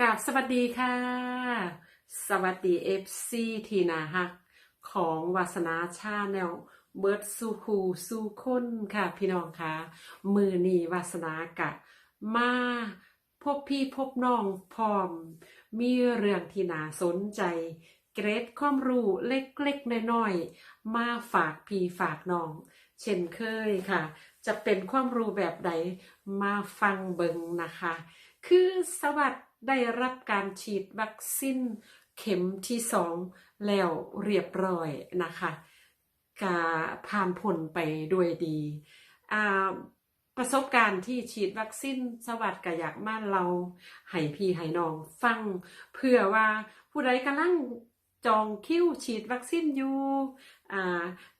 กาบสวัสดีค่ะ สวัสดีเอฟซีทีนาฮัก ของวาสนาชาแนลเบิร์ดสูคูสูคนค่ะ พี่น้องค่ะ มือนีวาสนากะ มาพบพี่พบน้องพร้อม มีเรื่องที่น่าสนใจ เกรดความรู้เล็กๆน้อยๆมาฝากพี่ฝากน้อง เช่นเคยค่ะ จะเป็นความรู้แบบใดมาฟังเบิงนะคะ คือสวัสด ได้รับการฉีดวัคซีนเข็มที่สองแล้วเรียบร้อยนะคะกาผ่านผลไปด้วยดีประสบการณ์ที่ฉีดวัคซีนสวัสดิ์ก็อยากมาเราให้พี่ให้น้องฟัง เพื่อว่าผู้ใดกำลังจองคิวฉีดวัคซีนอยู่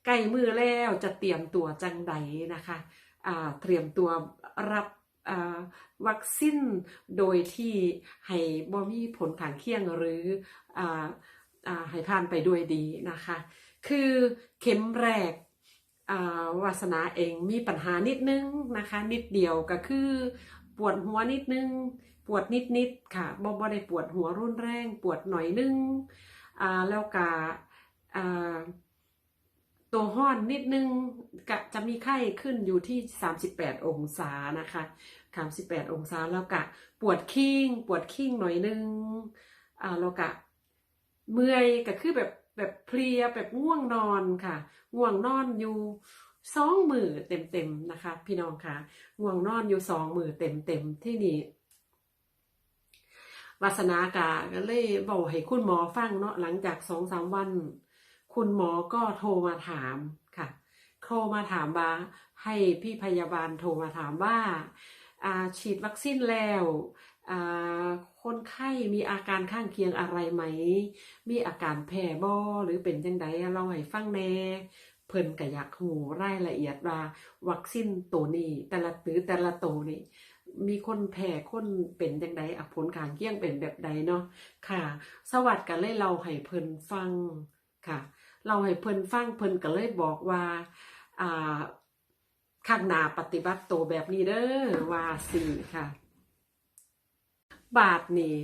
ใกล้มือแล้วจะเตรียมตัวจังใดนะคะเตรียมตัวรับ วัคซีนโดยที่ให้บ่มีผลข้างเคียงหรืออ่าอ่าให้ผ่านไปด้วยดีนะคะ คือเข็มแรกวาสนาเองมีปัญหานิดนึงนะคะ นิดเดียวก็คือปวดหัวนิดนึง ปวดนิดนิดค่ะบ่บ่ได้ปวดหัวรุนแรง ปวดหน่อยนึงแล้วก็อ่า ตัวห้อนนิดนึงกะจะมีไข้ขึ้นอยู่ที่ 38 องศานะคะ38องศาแล้วกะปวดคิ้งปวดคิ้งหน่อยนึงอ่าแล้วกะเมื่อยก็คือแบบแบบเพลียแบบง่วงนอนค่ะง่วงนอนอยู่สองมือเต็มๆนะคะ พี่น้องค่ะง่วงนอนอยู่สองมือเต็มๆที่นี่วาสนากะก็เลยบอกให้คุณหมอฟังเนาะหลังจากสองสามวัน คุณหมอก็โทรมาถามค่ะ โทรมาถามว่าให้พี่พยาบาลโทรมาถามว่าฉีดวัคซีนแล้วคนไข้มีอาการข้างเคียงอะไรไหม มีอาการแพ้บ่หรือเป็นจังไดเราให้ฟังแน่เพิ่นก็อยากหูรายละเอียดว่า วัคซีนตัวนี้ แต่ละตือแต่ละตัวนี่มีคนแพ้คนเป็นจังไดอะผลข้างเคียงเป็นแบบใดเนาะค่ะ สวัสดิ์ก็เลยเราให้เพิ่นฟังค่ะ เราให้เพิ่นฟังเพิ่นก็เลยบอกว่าอ่าข้างหน้าปฏิบัติตัวแบบนี้เด้อว่าสี่ค่ะ บาทนี่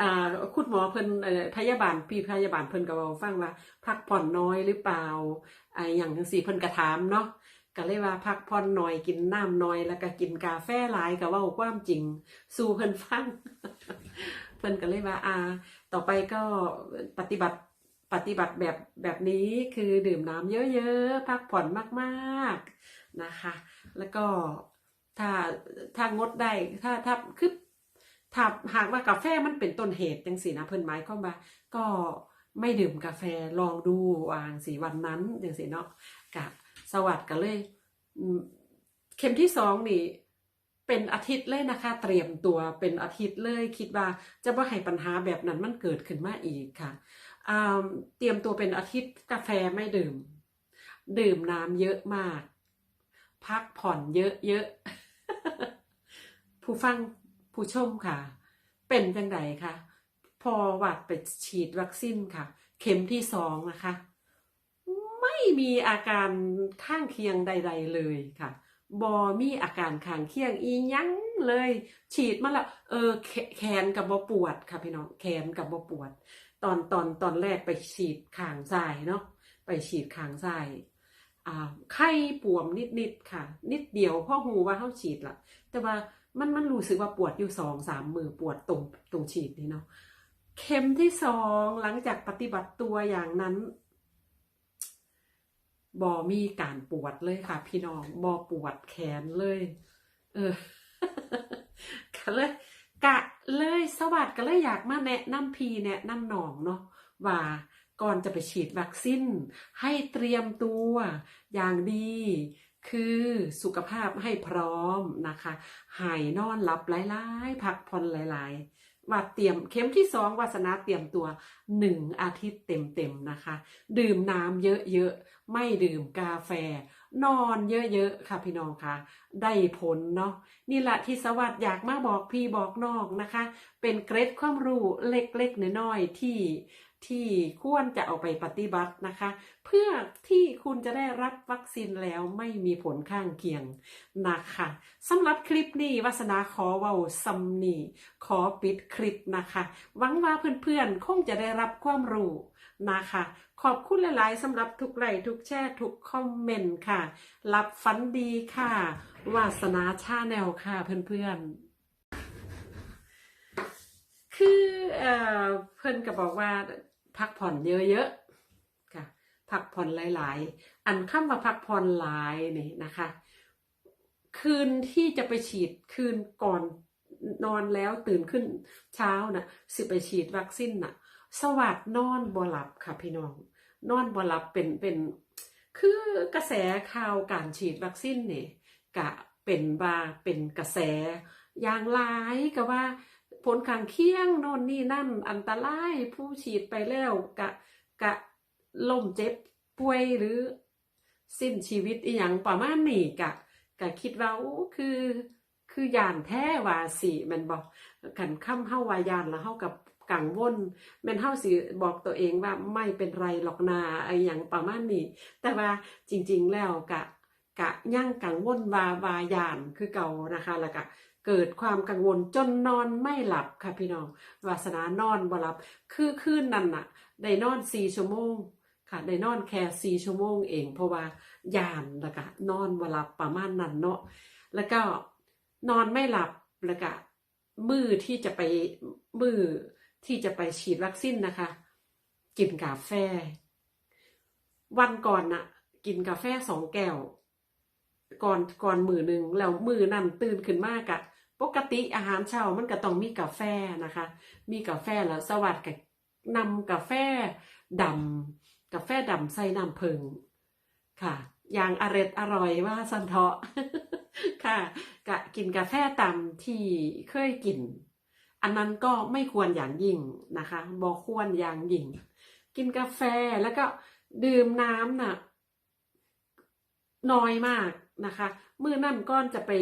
อ่าคุณหมอเพิ่นพยาบาลพี่พยาบาลเพิ่นก็เว้าฟังว่า พักผ่อนน้อยหรือเปล่าออย่างจังซี่เพิ่นก็ถามเนาะก็เลยว่าพักผ่อนน้อยกินน้ำน้อยแล้วก็กินกาแฟหลายก็ว้าความจริง สู่เพิ่นฟัง เพิ่นก็เลยว่าอ่าต่อไปก็ปฏิบัติปฏิบัติแบบแบบนี้คือดื่มน้ำเยอะๆ พักผ่อนมากๆนะคะ แล้วก็ถ้าถ้างดได้ถ้าถ้าคือถ้าหากว่ากาแฟมันเป็นต้นเหตุจังสีนะเพิ่นหมายความว่าก็ไม่ดื่มกาแฟลองดูวางสีวันนั้นจังสีเนาะกะสวัสดิ์กันเลย เข็มที่สองนี่ เป็นอาทิตย์เลยนะคะ เตรียมตัวเป็นอาทิตย์เลยคิดว่าจะว่าให้ปัญหาแบบนั้นมันเกิดขึ้นมาอีกค่ะเตรียมตัวเป็นอาทิตย์กาแฟไม่ดื่ม ดื่มน้ำเยอะมาก พักผ่อนเยอะๆผู้ฟังผู้ชมค่ะ เป็นจังไดคะพอวัดไปฉีดวัคซีนค่ะ เข็มที่สองนะคะ ไม่มีอาการข้างเคียงใด ๆเลยค่ะ บอมีอาการขางเคียงอียังเลย ฉีดมาแล้วเออแขนกับบปวดค่ะพี่น้องแขนกับบปวด ตอนตอนตอนแรกไปฉีดขางซ้ายเนาะไปฉีดขางซ้ายอ่าไข้ปวมนิดนิดๆค่ะ นิดเดียวพ่อหูว่าเขาฉีดละแต่ว่ามันมันรู้สึกว่าปวดอยู่สองสามมือปวดตรงตรงฉีดนี่เนาะเข็มที่สองหลังจากปฏิบัติตัวอย่างนั้น บอมีการปวดเลยค่ะ พี่น้องบอปวดแขนเลย เออก็เลยกะเลยสวัสดิก็เลยอยากมาแนะนำพีแนะนำหนองเนาะว่าก่อนจะไปฉีดวัคซีนให้เตรียมตัวอย่างดีคือสุขภาพให้พร้อมนะคะ หายนอนหลับหลายๆ พักผ่อนหลาย ๆ ว่าเตรียมเข็มที่สองวาสนาเตรียมตัวหนึ่งอาทิตย์เต็มๆนะคะ ดื่มน้ำเยอะๆ ไม่ดื่มกาแฟ นอนเยอะๆ ค่ะพี่น้องค่ะได้ผลเนาะนี่แหละที่สวัสดิ์อยากมาบอกพี่บอกน้องนะคะ เป็นเกร็ดความรู้เล็กๆน้อยๆที่ ที่ควรจะเอาไปปฏิบัตินะคะ เพื่อที่คุณจะได้รับวัคซีนแล้วไม่มีผลข้างเคียงนะคะสำหรับคลิปนี้วาสนาขอเว้าซัมนี่ขอปิดคลิปนะคะ หวังว่าเพื่อนๆคงจะได้รับความรู้นะคะ ขอบคุณหลายๆสำหรับทุกไลค์ทุกแชร์ทุกคอมเมนต์ค่ะ รับฟันดีค่ะ วาสนาชาแนลค่ะเพื่อนๆคือเอ่อเพื่อนก็บอกว่า พักผ่อนเยอะๆค่ะพักผ่อนหลาย ๆ อันคำว่าพักผ่อนหลายนี่นะคะ คืนที่จะไปฉีดคืนก่อนนอนแล้วตื่นขึ้นเช้าน่ะสิไปฉีดวัคซีนน่ะ สวัสดนอนบ่หลับค่ะพี่น้อง นอนบ่หลับเป็นเป็น คือกระแสข่าวการฉีดวัคซีนเนี่ยกะเป็นว่าเป็นกระแสอย่างหลายก็ว่า ผลข้างเคียงโน่นนี่นั่นอันตรายผู้ฉีดไปแล้วกะกะล่มเจ็บป่วยหรือสิ้นชีวิตอีหยังประมาณนี้กะกะคิดว่าโอ้คือ คือยานแท้ว่าสิแมันบอกกันค่ำเฮาว่ายานแล้วเฮากับกังวลแม่นเฮาสิบอกตัวเองว่าไม่เป็นไรหรอกนาไอ้หยังประมาณนี้ แต่ว่าจริง ๆแล้วกะกะยั่งกังวลว่าวายานคือเก่านะคะแล้วก็ เกิดความกังวลจนนอนไม่หลับค่ะพี่น้อง วาสนานอนบ่หลับ คือคืนนั้นน่ะ ได้นอนสี่ชั่วโมงค่ะได้นอนแค่สี่ชั่วโมงเอง เพราะว่ายานแล้วก็นอนบ่หลับประมาณนั้นเนาะแล้วก็นอนไม่หลับแล้วก็มือที่จะไปมือที่จะไปฉีดวัคซีนนะคะ กินกาแฟ วันก่อนน่ะ กินกาแฟสองแก้วก่อนก่อนมือหนึ่งแล้วมือนั่นตื่นขึ้นมากะ ปกติอาหารเช้ามันก็ต้องมีกาแฟนะคะ มีกาแฟแล้วสวัสดิ์กับนำกาแฟดำกาแฟดำใส่น้ำผึ้งค่ะ อย่างอร็ดอร่อยว่าสันเทาะค่ะกะกินกาแฟตามที่เคยกิน อันนั้นก็ไม่ควรอย่างยิ่งนะคะบอกควรอย่างยิ่ง กินกาแฟแล้วก็ดื่มน้ำน่ะน้อยมาก นะคะ มือนั่นก้อนจะไป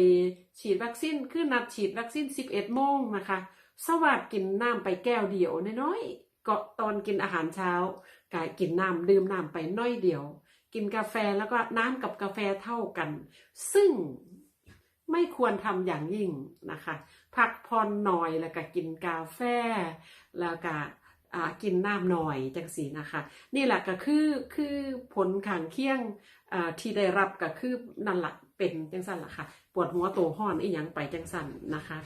ฉีดวัคซีนคือนัดฉีดวัคซีน11โมงนะคะ สวัสดกินน้ำไปแก้วเดียวน้อยๆก็ตอนกินอาหารเช้ากะกินน้ำดื่มน้ำไปน้อยเดียว กินกาแฟแล้วก็น้ำกับกาแฟเท่ากัน ซึ่งไม่ควรทำอย่างยิ่งนะคะ พักผ่อนหน่อยแล้วก็กินกาแฟแล้วก็ กินน้ำหน่อยจังสีนะคะ นี่แหละก็คือคือผลข้างเคียงอ่าที่ได้รับก็คือนั่นแหละเป็นจังสันล่ะค่ะ ปวดหัวโตห้อนอีหยังไปจังสันนะคะ